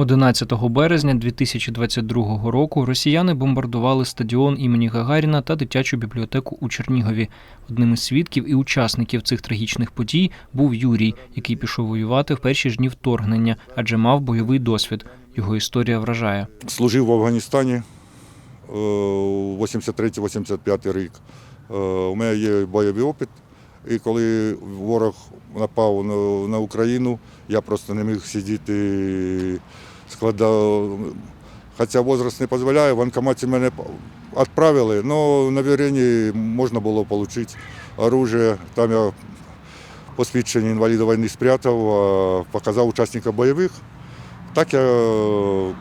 11 березня 2022 року росіяни бомбардували стадіон імені Гагаріна та дитячу бібліотеку у Чернігові. Одним із свідків і учасників цих трагічних подій був Юрій, який пішов воювати в перші ж дні вторгнення, адже мав бойовий досвід. Його історія вражає. Служив в Афганістані е, 83-85 рік. Е, У мене є бойовий опит. І коли ворог напав на, на Україну, я просто не міг сидіти, складав. Хоча возраст не дозволяє, в банкоматі мене відправили, але на вірені можна було отримати оружие. Там я посвідчення інваліда війни спрятав, показав учасника бойових. Так я е,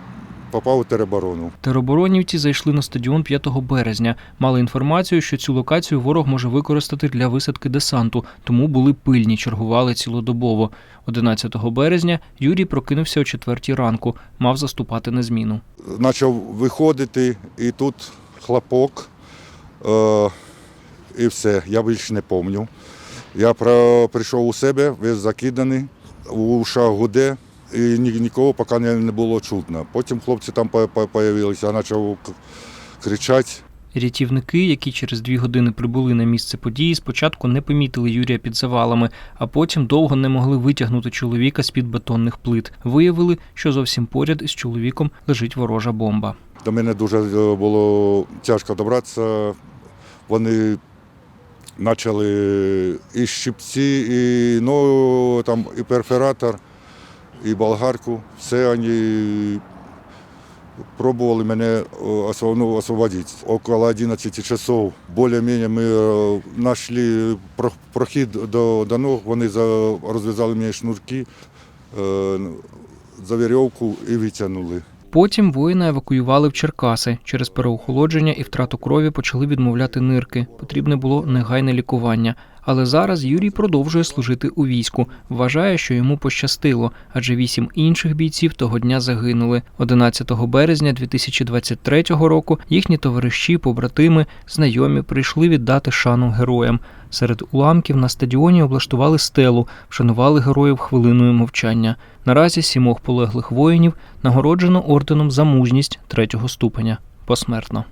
попав у тероборону. Тероборонівці зайшли на стадіон 5 березня. Мали інформацію, що цю локацію ворог може використати для висадки десанту, тому були пильні, чергували цілодобово. 11 березня Юрій прокинувся о 4 ранку, мав заступати на зміну. Почав виходити, і тут хлопок, е, і все, я більше не пам'ятаю. Я про- прийшов у себе, весь закиданий, у ушах гуде, і ні, нікого поки не, не було чутно. Потім хлопці там з'явилися, я почав кричати. Рятівники, які через дві години прибули на місце події, спочатку не помітили Юрія під завалами, а потім довго не могли витягнути чоловіка з-під бетонних плит. Виявили, що зовсім поряд із чоловіком лежить ворожа бомба. До мене дуже е, було тяжко добратися. Вони почали і щипці, і ну, там, і перфоратор, і болгарку. Все вони пробували мене е, осво- ну, освободити. Около 11 часов більш-менш ми е, знайшли про- прохід до, до ног, вони за- розв'язали мені шнурки, е, за вірьовку і витягнули. Потім воїна евакуювали в Черкаси. Через переохолодження і втрату крові почали відмовляти нирки. Потрібне було негайне лікування. Але зараз Юрій продовжує служити у війську. Вважає, що йому пощастило, адже вісім інших бійців того дня загинули. 11 березня 2023 року їхні товариші, побратими, знайомі прийшли віддати шану героям. Серед уламків на стадіоні облаштували стелу, вшанували героїв хвилиною мовчання. Наразі сімох полеглих воїнів нагороджено орденом за мужність третього ступеня посмертно.